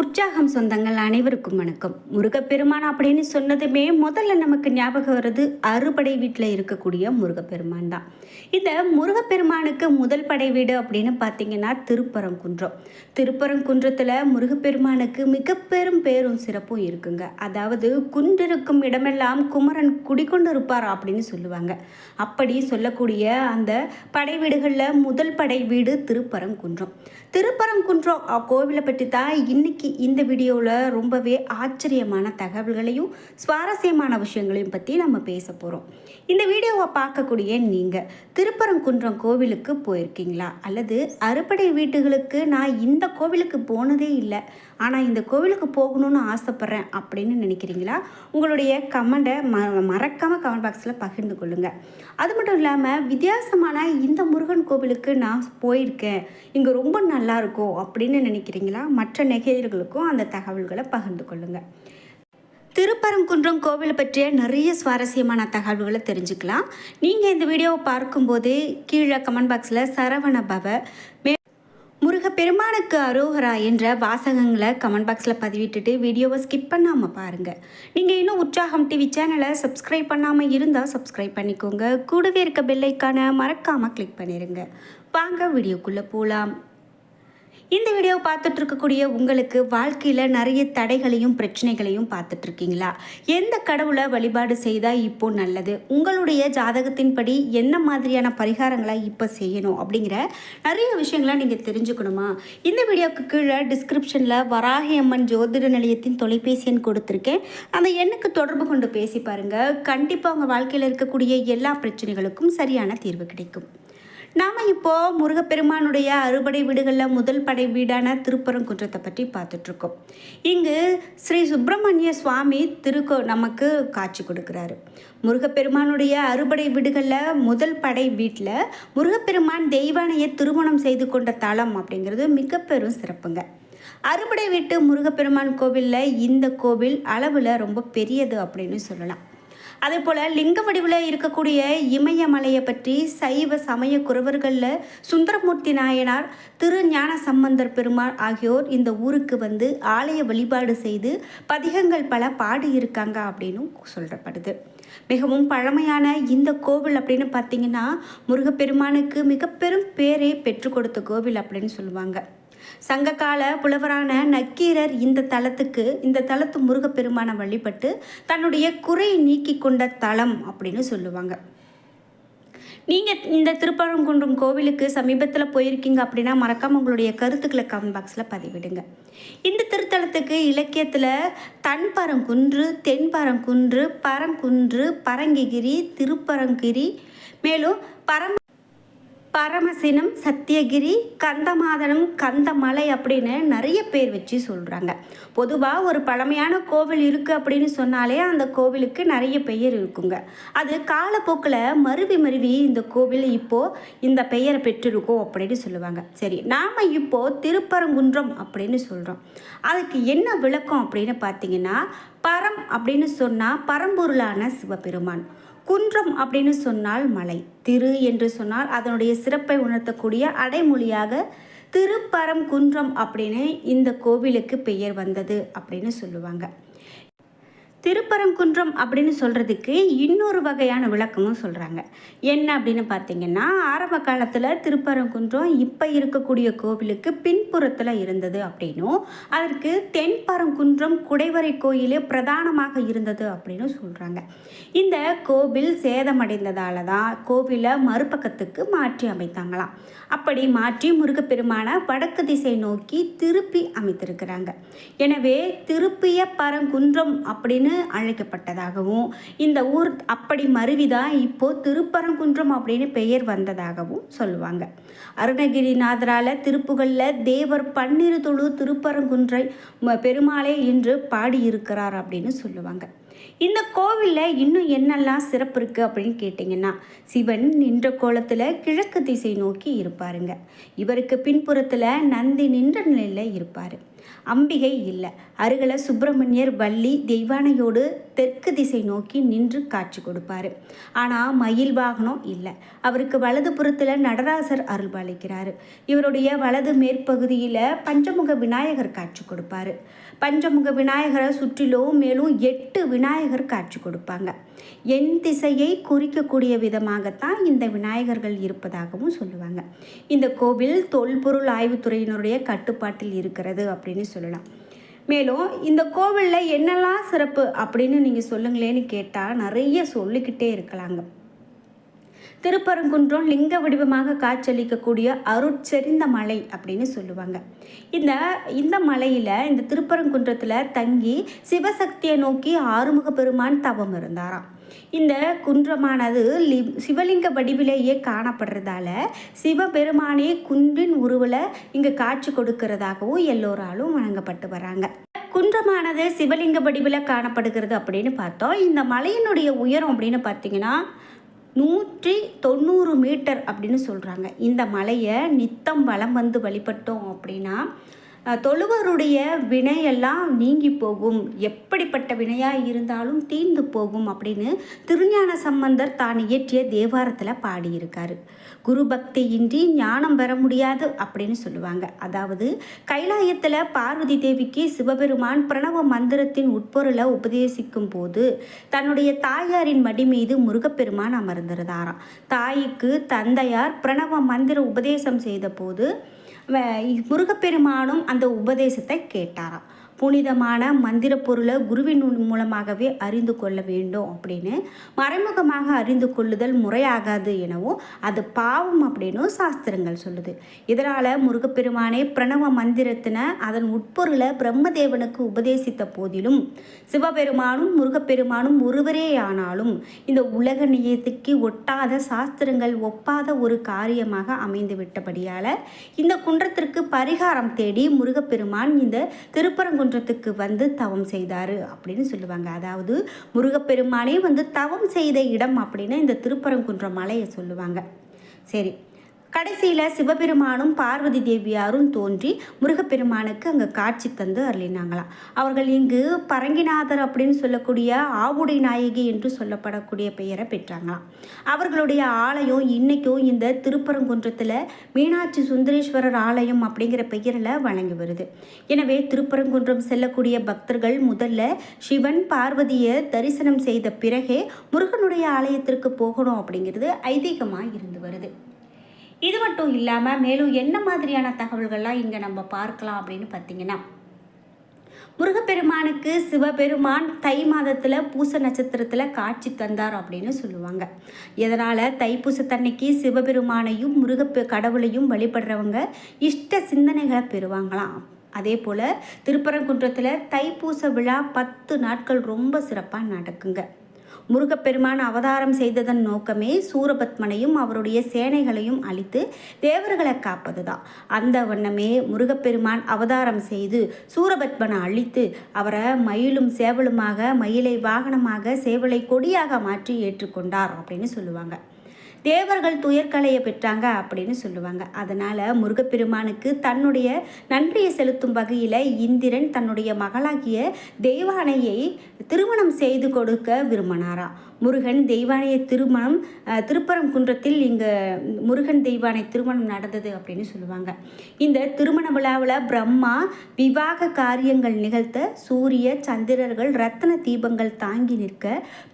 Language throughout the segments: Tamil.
உற்சாகம் சொந்தங்கள் அனைவருக்கும் வணக்கம். முருகப்பெருமான் அப்படின்னு சொன்னதுமே முதல்ல நமக்கு ஞாபகம் வருது அறுபடை வீட்டில் இருக்கக்கூடிய முருகப்பெருமான் தான். இந்த முருகப்பெருமானுக்கு முதல் படை வீடு அப்படின்னு பார்த்தீங்கன்னா திருப்பரங்குன்றம். திருப்பரங்குன்றத்தில் முருகப்பெருமானுக்கு மிக பெரும் பேரும் சிறப்பும் இருக்குங்க. அதாவது குன்றிருக்கும் இடமெல்லாம் குமரன் குடிக்கொண்டு இருப்பார் அப்படின்னு சொல்லுவாங்க. அப்படி சொல்லக்கூடிய அந்த படை வீடுகளில் முதல் படை வீடு திருப்பரங்குன்றம். திருப்பரங்குன்றம் அ, கோவிலை பற்றி தான் இன்றைக்கி இந்த வீடியோவில் ரொம்பவே ஆச்சரியமான தகவல்களையும் சுவாரஸ்யமான விஷயங்களையும் பற்றி நம்ம பேச போகிறோம் இந்த வீடியோவை பார்க்கக்கூடிய நீங்கள் திருப்பரங்குன்றம் கோவிலுக்கு போயிருக்கீங்களா? அல்லது அறுபடை வீட்டுகளுக்கு நான் இந்த கோவிலுக்கு போனதே இல்லை ஆனால் இந்த கோவிலுக்கு போகணும்னு ஆசைப்பட்றேன் அப்படின்னு நினைக்கிறீங்களா? உங்களுடைய கமெண்ட்டை ம மறக்காமல் கமெண்ட் பாக்ஸில் பகிர்ந்து கொள்ளுங்கள் அது மட்டும் இல்லாமல் வித்தியாசமான இந்த முருகன் கோவிலுக்கு நான் போயிருக்கேன். இங்கே ரொம்ப நல்லாயிருக்கும் அப்படின்னு நினைக்கிறீங்களா? மற்ற நெகையர்களுக்கும் அந்த தகவல்களை பகிர்ந்து கொள்ளுங்கள் திருப்பரங்குன்றம் கோவிலை பற்றிய நிறைய சுவாரஸ்யமான தகவல்களை தெரிஞ்சுக்கலாம். நீங்கள் இந்த வீடியோவை பார்க்கும்போது கீழே கமெண்ட் பாக்ஸில் சரவண பவ மே முருகப்பெருமானுக்கு அரோகரா என்ற வாசகங்களை கமெண்ட் பாக்ஸில் பதிவிட்டுட்டு வீடியோவை ஸ்கிப் பண்ணாமல் பாருங்கள் நீங்கள் இன்னும் உற்சாகம் டிவி சேனலை சப்ஸ்கிரைப் பண்ணாமல் இருந்தால் சப்ஸ்கிரைப் பண்ணிக்கோங்க. கூடவே இருக்க பெல்லைக்கான மறக்காமல் கிளிக் பண்ணிடுங்க வாங்க வீடியோக்குள்ளே போகலாம் இந்த வீடியோ பார்த்துட்டு இருக்கக்கூடிய உங்களுக்கு வாழ்க்கையில் நிறைய தடைகளையும் பிரச்சனைகளையும் பார்த்துட்டு இருக்கீங்களா எந்த கடவுளை வழிபாடு செய்தால் இப்போ நல்லது? உங்களுடைய ஜாதகத்தின்படி என்ன மாதிரியான பரிகாரங்களை இப்போ செய்யணும் அப்படிங்கிற நிறைய விஷயங்களை நீங்கள் தெரிஞ்சுக்கணுமா? இந்த வீடியோவுக்கு கீழே டிஸ்கிரிப்ஷனில் வராகி அம்மன் ஜோதிட நிலையத்தின் தொலைபேசி எண் கொடுத்துருக்கேன். அந்த எண்ணுக்கு தொடர்பு கொண்டு பேசி பாருங்கள் கண்டிப்பாக உங்கள் வாழ்க்கையில் இருக்கக்கூடிய எல்லா பிரச்சனைகளுக்கும் சரியான தீர்வு கிடைக்கும். நாம் இப்போது முருகப்பெருமானுடைய அறுபடை வீடுகளில் முதல் படை வீடான திருப்பரங்குன்றத்தை பற்றி பார்த்துட்ருக்கோம். இங்கு ஸ்ரீ சுப்பிரமணிய சுவாமி திருக்கோ நமக்கு காட்சி கொடுக்குறாரு. முருகப்பெருமானுடைய அறுபடை வீடுகளில் முதல் படை வீட்டில் முருகப்பெருமான் தெய்வானையை திருமணம் செய்து கொண்ட தலம் அப்படிங்கிறது மிக பெரும் சிறப்புங்க. அறுபடை வீட்டு முருகப்பெருமான் கோவிலில் இந்த கோவில் அளவில் ரொம்ப பெரியது அப்படின்னு சொல்லலாம். அதே போல் லிங்க வடிவில் இருக்கக்கூடிய இமயமலையை பற்றி சைவ சமய குறவர்களில் சுந்தரமூர்த்தி நாயனார் திரு ஞான சம்பந்தர் பெருமாள் ஆகியோர் இந்த ஊருக்கு வந்து ஆலய வழிபாடு செய்து பதிகங்கள் பல பாடி இருக்காங்க அப்படின்னும் சொல்லப்படுது. மிகவும் பழமையான இந்த கோவில் அப்படின்னு பார்த்தீங்கன்னா முருகப்பெருமானுக்கு மிக பெரும் பேரை பெற்றுக் கொடுத்த கோவில் அப்படின்னு சொல்லுவாங்க. சங்ககால புலவரான நக்கீரர் இந்த தலத்துக்கு இந்த தலத்து முருகப்பெருமானை வழிபட்டு தன்னுடைய குறை நீக்கி கொண்ட தலம் அப்படின்னு சொல்லுவாங்க. நீங்கள் இந்த திருப்பரங்குன்றம் கோவிலுக்கு சமீபத்தில் போயிருக்கீங்க அப்படின்னா மறக்காமல் உங்களுடைய கருத்துக்களை கமெண்ட் பாக்ஸில் பதிவிடுங்க. இந்த திருத்தலத்துக்கு இலக்கியத்தில் தன்பரங்குன்று தென்பரங்குன்று பரங்குன்று பரங்கிகிரி திருப்பரங்கிரி மேலும் பரம் பரமசினம் சத்தியகிரி கந்தமாதனம் கந்தமலை அப்படின்னு நிறைய பேர் வச்சு சொல்கிறாங்க பொதுவாக ஒரு பழமையான கோவில் இருக்குது அப்படின்னு சொன்னாலே அந்த கோவிலுக்கு நிறைய பெயர் இருக்குங்க. அது காலப்போக்கில் மருவி மருவி இந்த கோவில் இப்போது இந்த பெயரை பெற்றிருக்கோம் அப்படின்னு சொல்லுவாங்க. சரி நாம் இப்போது திருப்பரங்குன்றம் அப்படின்னு சொல்கிறோம் அதுக்கு என்ன விளக்கம் அப்படின்னு பார்த்தீங்கன்னா பரம் அப்படின்னு சொன்னால் பரம்பொருளான சிவபெருமான். குன்றம் அப்படின்னு சொன்னால் மலை. திரு என்று சொன்னால் அதனுடைய சிறப்பை உணர்த்தக்கூடிய அடைமொழியாக திருப்பரம் குன்றம் அப்படின்னு இந்த கோவிலுக்கு பெயர் வந்தது அப்படின்னு சொல்லுவாங்க. திருப்பரங்குன்றம் அப்படின்னு சொல்கிறதுக்கு இன்னொரு வகையான விளக்கமும் சொல்கிறாங்க என்ன அப்படின்னு பார்த்தீங்கன்னா ஆரம்ப காலத்தில் திருப்பரங்குன்றம் இப்போ இருக்கக்கூடிய கோவிலுக்கு பின்புறத்தில் இருந்தது அப்படின்னும் அதற்கு தென்பரங்குன்றம் குடைவரை கோயிலே பிரதானமாக இருந்தது அப்படின்னு சொல்கிறாங்க இந்த கோவில் சேதமடைந்ததால் தான் கோவிலை மறுபக்கத்துக்கு மாற்றி அமைத்தாங்களாம். அப்படி மாற்றி முருகப்பெருமான வடக்கு திசை நோக்கி திருப்பி அமைத்திருக்கிறாங்க. எனவே திருப்பிய பரங்குன்றம் அப்படின்னு அழைக்கப்பட்டதாகவும் இந்த ஊர் அப்படி மருவிதான் இப்போ திருப்பரங்குன்றம் அப்படின்னு பெயர் வந்ததாகவும் சொல்லுவாங்க. அருணகிரிநாதரால திருப்புகளில் தேவர் பன்னிரு தொழு திருப்பரங்குன்றை பெருமாளே இன்று பாடியிருக்கிறார் அப்படின்னு சொல்லுவாங்க. இந்த கோவிலில் இன்னும் என்னெல்லாம் சிறப்பு இருக்குது அப்படின்னு கேட்டிங்கன்னா சிவன் நின்ற கோலத்தில் கிழக்கு திசை நோக்கி இருப்பாருங்க. இவருக்கு பின்புறத்தில் நந்தி நின்ற நிலையில் இருப்பார். அம்பிகை இல்லை. அருகில் சுப்பிரமணியர் வள்ளி தெய்வானையோடு தெற்கு திசை நோக்கி நின்று காட்சி கொடுப்பார். ஆனால் மயில் வாகனம் இல்லை. அவருக்கு வலது புறத்தில் நடராசர் அருள்பாலிக்கிறார். இவருடைய வலது மேற்பகுதியில் பஞ்சமுக விநாயகர் காட்சி கொடுப்பாரு. பஞ்சமுக விநாயகரை சுற்றிலும் மேலும் எட்டு விநாயகர் காட்சி கொடுப்பாங்க. என் திசையை குறிக்கக்கூடிய விதமாகத்தான் இந்த விநாயகர்கள் இருப்பதாகவும் சொல்லுவாங்க. இந்த கோவில் தொல்பொருள் ஆய்வுத்துறையினருடைய கட்டுப்பாட்டில் இருக்கிறது அப்படின்னு சொல்லலாம். மேலும் இந்த கோவிலில் என்னெல்லாம் சிறப்பு அப்படின்னு நீங்கள் சொல்லுங்களேன்னு கேட்டால் நிறைய சொல்லிக்கிட்டே இருக்கலாங்க. திருப்பரங்குன்றம் லிங்க வடிவமாக காட்சியளிக்கக்கூடிய அருட்செறிந்த மலை அப்படின்னு சொல்லுவாங்க. இந்த இந்த மலையில் இந்த திருப்பரங்குன்றத்தில் தங்கி சிவசக்தியை நோக்கி ஆறுமுக பெருமான் தவம் இருந்தாராம். இந்த குன்றமானது லி சிவலிங்க வடிவிலேயே காணப்படுறதால சிவபெருமானே குன்றின் உருவில் இங்கே காட்சி கொடுக்கிறதாகவும் எல்லோராலும் வழங்கப்பட்டு வராங்க. குன்றமானது சிவலிங்க வடிவில் காணப்படுகிறது அப்படின்னு பார்த்தோம். இந்த மலையினுடைய உயரம் அப்படின்னு பார்த்தீங்கன்னா நூற்றி தொண்ணூறு மீட்டர் அப்படின்னு சொல்கிறாங்க இந்த மலையை நித்தம் வலம் வந்து வழிபட்டோம் அப்படின்னா தொழுவருடைய வினையெல்லாம் நீங்கி போகும். எப்படிப்பட்ட வினையாக இருந்தாலும் தீர்ந்து போகும் அப்படின்னு திருஞான சம்பந்தர் தான் இயற்றிய தேவாரத்தில் பாடியிருக்காரு. குரு பக்தியின்றி ஞானம் பெற முடியாது அப்படின்னு சொல்லுவாங்க. அதாவது கைலாயத்தில் பார்வதி தேவிக்கு சிவபெருமான் பிரணவ மந்திரத்தின் உட்பொருளை உபதேசிக்கும் போது தன்னுடைய தாயாரின் மடி மீது முருகப்பெருமான் அமர்ந்திருந்தாராம். தாய்க்கு தந்தையார் பிரணவ மந்திர உபதேசம் செய்த போது முருகப்பெருமானும் அந்த உபதேசத்தை கேட்டாராம். புனிதமான மந்திர பொருளை குருவின் மூலமாகவே அறிந்து கொள்ள வேண்டும் அப்படின்னு மறைமுகமாக அறிந்து கொள்ளுதல் முறையாகாது எனவும் அது பாவம் அப்படின்னும் சாஸ்திரங்கள் சொல்லுது. இதனால் முருகப்பெருமானே பிரணவ மந்திரத்தின அதன் உட்பொருளை பிரம்மதேவனுக்கு உபதேசித்த போதிலும் சிவபெருமானும் முருகப்பெருமானும் ஒருவரே ஆனாலும் இந்த உலக நியத்துக்கு ஒட்டாத சாஸ்திரங்கள் ஒப்பாத ஒரு காரியமாக அமைந்து விட்டபடியால் இந்த குன்றத்திற்கு பரிகாரம் தேடி முருகப்பெருமான் இந்த திருப்பரங்குன்ற குன்றத்துக்கு வந்து தவம் செய்தார் அப்படின்னு சொல்லுவாங்க. அதாவது முருகப்பெருமானே வந்து தவம் செய்த இடம் அப்படின்னு இந்த திருப்பரங்குன்ற மலையை சொல்லுவாங்க. சரி. கடைசியில் சிவபெருமானும் பார்வதி தேவியாரும் தோன்றி முருகப்பெருமானுக்கு அங்கே காட்சி தந்து அருளினாங்களாம் அவர்கள் இங்கு பரங்கிநாதர் அப்படின்னு சொல்லக்கூடிய ஆவுடை நாயகி என்று சொல்லப்படக்கூடிய பெயரை பெற்றாங்களாம். அவர்களுடைய ஆலயம் இன்றைக்கும் இந்த திருப்பரங்குன்றத்தில் மீனாட்சி சுந்தரேஸ்வரர் ஆலயம் அப்படிங்கிற பெயரில் வழங்கி வருது. எனவே திருப்பரங்குன்றம் செல்லக்கூடிய பக்தர்கள் முதல்ல சிவன் பார்வதியை தரிசனம் செய்த பிறகே முருகனுடைய ஆலயத்திற்கு போகணும் அப்படிங்கிறது ஐதீகமாக இருந்து வருது. இது மட்டும் இல்லாமல் மேலும் என்ன மாதிரியான தகவல்கள்லாம் இங்கே நம்ம பார்க்கலாம் அப்படின்னு பார்த்தீங்கன்னா முருகப்பெருமானுக்கு சிவபெருமான் தை மாதத்தில் பூச நட்சத்திரத்தில் காட்சி தந்தார் அப்படின்னு சொல்லுவாங்க. இதனால் தைப்பூசத்தன்னைக்கு சிவபெருமானையும் முருகப்ப கடவுளையும் வழிபடுறவங்க இஷ்ட சிந்தனைகளை பெறுவாங்களாம். அதே போல் திருப்பரங்குன்றத்தில் தைப்பூச விழா பத்து நாட்கள் ரொம்ப சிறப்பாக நடக்குங்க. முருகப்பெருமான் அவதாரம் செய்ததன் நோக்கமே சூரபத்மனையும் அவருடைய சேனைகளையும் அழித்து தேவர்களை காப்பதுதான் அந்த வண்ணமே முருகப்பெருமான் அவதாரம் செய்து சூரபத்மனை அழித்து அவரை மயிலும் சேவலுமாக மயிலை வாகனமாக சேவலை கொடியாக மாற்றி ஏற்றுக்கொண்டார் அப்படின்னு சொல்லுவாங்க. தேவர்கள் துயர்கலையை பெற்றாங்க அப்படின்னு சொல்லுவாங்க. அதனால் முருகப்பெருமானுக்கு தன்னுடைய நன்றியை செலுத்தும் வகையில் இந்திரன் தன்னுடைய மகளாகிய தெய்வானையை திருமணம் செய்து கொடுக்க விரும்பினாராம். முருகன் தெய்வானைய திருமணம் திருப்பரம் குன்றத்தில் இங்கே முருகன் தெய்வானை திருமணம் நடந்தது அப்படின்னு சொல்லுவாங்க. இந்த திருமண விழாவில் பிரம்மா விவாக காரியங்கள் நிகழ்த்த சூரிய சந்திரர்கள் ரத்தன தீபங்கள் தாங்கி நிற்க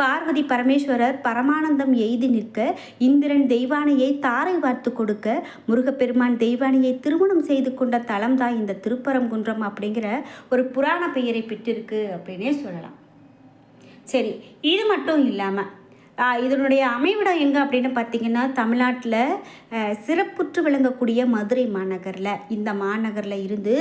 பார்வதி பரமேஸ்வரர் பரமானந்தம் எய்தி நிற்க இந்திரன் தெய்வானையை தாரை வார்த்து கொடுக்க முருகப்பெருமான் தெய்வானையை திருமணம் செய்து கொண்ட தலம் தான் இந்த திருப்பரங்குன்றம் அப்படிங்கிற ஒரு புராண பெயரை பெற்றிருக்கு அப்படின்னே சொல்லலாம். சரி இது மட்டும் இல்லாமல் இதனுடைய அமைவிடம் எங்கே அப்படின்னு பார்த்தீங்கன்னா தமிழ்நாட்டில் சிறப்புற்று விளங்கக்கூடிய மதுரை மாநகரில். இந்த மாநகரில் இருந்து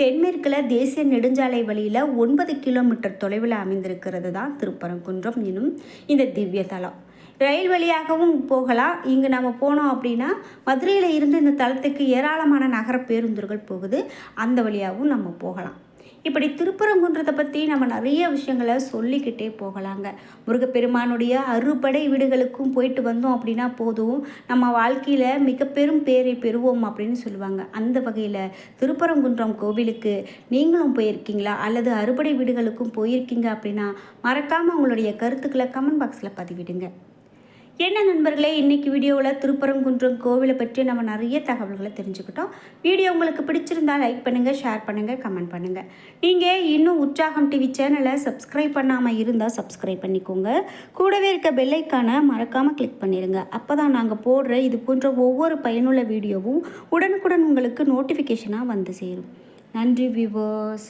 தென்மேற்கில் தேசிய நெடுஞ்சாலை வழியில் ஒன்பது கிலோமீட்டர் தொலைவில் அமைந்திருக்கிறது தான் திருப்பரங்குன்றம் எனும் இந்த திவ்ய தலம். ரயில் வழியாகவும் போகலாம். இங்கே நம்ம போனோம் அப்படின்னா மதுரையில் இருந்து இந்த தளத்துக்கு ஏராளமான நகர பேருந்துகள் போகுது. அந்த வழியாகவும் நம்ம போகலாம். இப்படி திருப்பரங்குன்றத்தை பற்றி நம்ம நிறைய விஷயங்களை சொல்லிக்கிட்டே போகலாங்க. முருகப்பெருமானுடைய அறுபடை வீடுகளுக்கும் போயிட்டு வந்தோம் அப்படின்னா போதும். நம்ம வாழ்க்கையில் மிக பெரும் பேரை பெறுவோம் அப்படின்னு சொல்லுவாங்க. அந்த வகையில் திருப்பரங்குன்றம் கோவிலுக்கு நீங்களும் போயிருக்கீங்களா? அல்லது அறுபடை வீடுகளுக்கும் போயிருக்கீங்க அப்படின்னா மறக்காமல் உங்களுடைய கருத்துக்களை கமெண்ட் பாக்ஸில் பதிவிடுங்க. என்ன நண்பர்களே இன்றைக்கி வீடியோவில் திருப்பரங்குன்றம் கோவிலை பற்றி நம்ம நிறைய தகவல்களை தெரிஞ்சுக்கிட்டோம். வீடியோ உங்களுக்கு பிடிச்சிருந்தா லைக் பண்ணுங்கள் ஷேர் பண்ணுங்கள் கமெண்ட் பண்ணுங்கள் நீங்கள் இன்னும் உற்சாகம் டிவி சேனலை சப்ஸ்கிரைப் பண்ணாமல் இருந்தால் சப்ஸ்கிரைப் பண்ணிக்கோங்க. கூடவே இருக்க பெல்லைக்கான மறக்காமல் கிளிக் பண்ணிடுங்க அப்போ தான் நாங்கள் போடுற இது போன்ற ஒவ்வொரு பயனுள்ள வீடியோவும் உடனுக்குடன் உங்களுக்கு நோட்டிஃபிகேஷனாக வந்து சேரும். நன்றி வியூவர்ஸ்